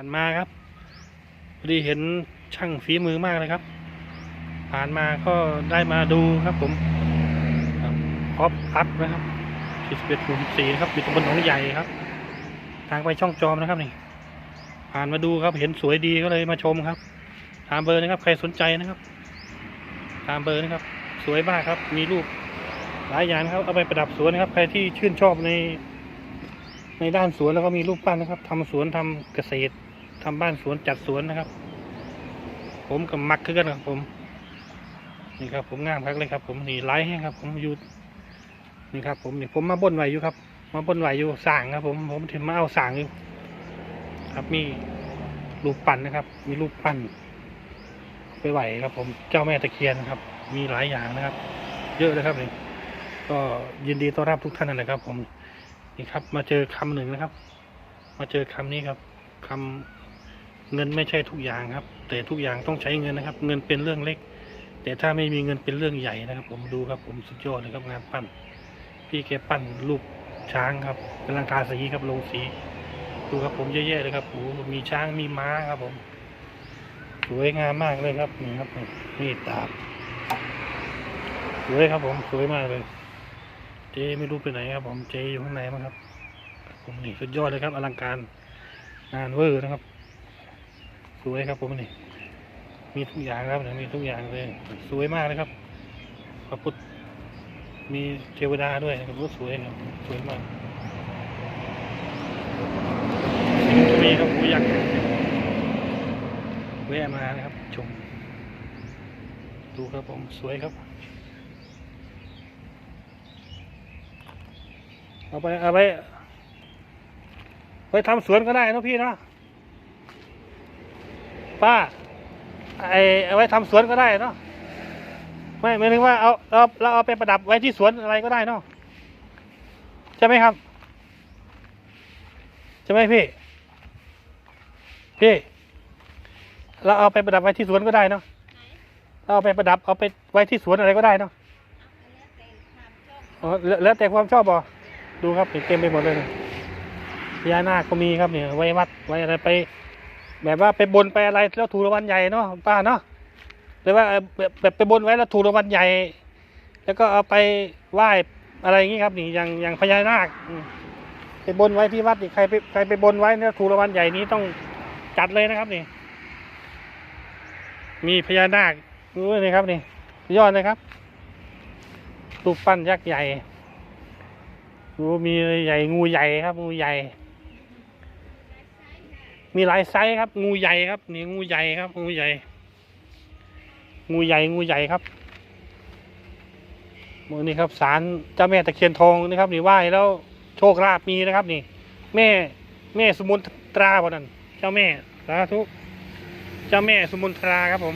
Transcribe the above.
ผ่านมาครับพอดีเห็นช่างฝีมือมากเลยครับ ผ่านมาก็ได้มาดูครับผมครับออฟพัดนะครับที่สิบเอ็ดหมู่สี่นะครับอยู่ตำบลหนองใหญ่ครับ ทางไปช่องจอมนะครับนี่ ผ่านมาดูครับเห็นสวยดีก็เลยมาชมครับ ตามเบอร์นะครับ ใครสนใจนะครับ ตามเบอร์นะครับ สวยมากครับ มีรูปหลายอย่างนครับเอาไปประดับสวนนะครับ ใครที่ชื่นชอบในในด้านสวนแล้วก็มีรูปปั้นนะครับทำสวนทำเกษตร ทำบ้านสวนจัดสวนนะครับ ผมกับมักคือกันครับผม นี่ครับ ผมงามครับเลยครับ ผมนี่ไลฟ์แห้ครับ ผมอยู่นี่ครับ ผมนี่ผมมาบนไหวอยู่ครับ มาบนไหวอยู่สั่งครับ ผมผมถึงมาเอาสั่งอยู่ ครับมีรูปปั้นนะครับ มีรูปปั้นไปไหวครับ ผมเจ้าแม่ตะเคียนครับ มีหลายอย่างนะครับ เยอะเลยครับนี่ก็ยินดีต้อนรับทุกท่านนะครับ ผมนี่ครับ มาเจอคำหนึ่งนะครับ มาเจอคำนี้ครับคำ เงินไม่ใช่ทุกอย่างครับ แต่ทุกอย่างต้องใช้เงินนะครับ เงินเป็นเรื่องเล็ก แต่ถ้าไม่มีเงินเป็นเรื่องใหญ่นะครับ ผมดูครับผมสุดยอดเลยครับงานปั้น พี่แกปั้นรูปช้างครับกำลังทาสีครับลงสีดูครับผมเยอะๆเลยครับโอ้มีช้างมีม้าครับ ผม สวยงามมากเลยครับนี่ครับนี่นี่ตาบสวยครับผมสวยมากเลย เจไม่รู้ไปไหนครับ ผมเจอยู่ข้างในมั้งครับ ผมนี่สุดยอดเลยครับ อลังการงานเวอร์นะครับ สวยครับผมนี่มีทุกอย่างครับมีทุกอย่างเลย สวยมากเลยครับพระพุทธมีเทวดาด้วยครับสวยครับสวยมากมีครับผู้ยักษ์แวะมานะครับ ชม ดูครับผมสวยครับ เอาไปเอาไปไปทำสวนก็ได้นะพี่นะ ป้าไอเอาไว้ทำสวนก็ได้เนาะไม่หมายถึงว่าเอาเราเราเอาไปประดับไว้ที่สวนอะไรก็ได้เนาะใช่ไหมครับใช่ไหมพี่พี่เราเอาไปประดับไว้ที่สวนก็ได้เนาะเราเอาไปประดับเอาไปไว้ที่สวนอะไรก็ได้เนาะอ๋อแล้วแต่ความชอบบ่ดูครับเต็มไปหมดเลยยพญานาคก็มีครับเนี่ยไว้วัดไว้อะไรไป แบบว่าไปบนไปอะไรแล้วถูรางวัลใหญ่เนาะป้าเนาะหรือว่าแบบแบบไปบนไว้แล้วถูรางวัลใหญ่ แล้วก็เอาไปไหว้อะไรอย่างงี้ครับนี่อย่างอย่างพญานาคไปบนไว้ที่วัดนี่ใครไปใครไปบนไว้เนี่ยถูรางวัลใหญ่นี้ต้องจัดเลยนะครับนี่ มีพญานาคด้วยนี่ครับนี่ยอดเลยครับรูปปั้นยักษ์ใหญ่โอ้มีใหญ่งูใหญ่ครับงูใหญ่ มีหลายไซส์ครับ งูใหญ่ครับ นี่งูใหญ่ครับ งูใหญ่ งูใหญ่งูใหญ่ครับโมนี่ครับสารเจ้าแม่ตะเคียนทองนะครับนี่ไหว้แล้วโชคลาภมีนะครับ นี่ แม่แม่สมุนตราบ่นั่นเจ้าแม่สาธุเจ้าแม่สมุนตราครับผม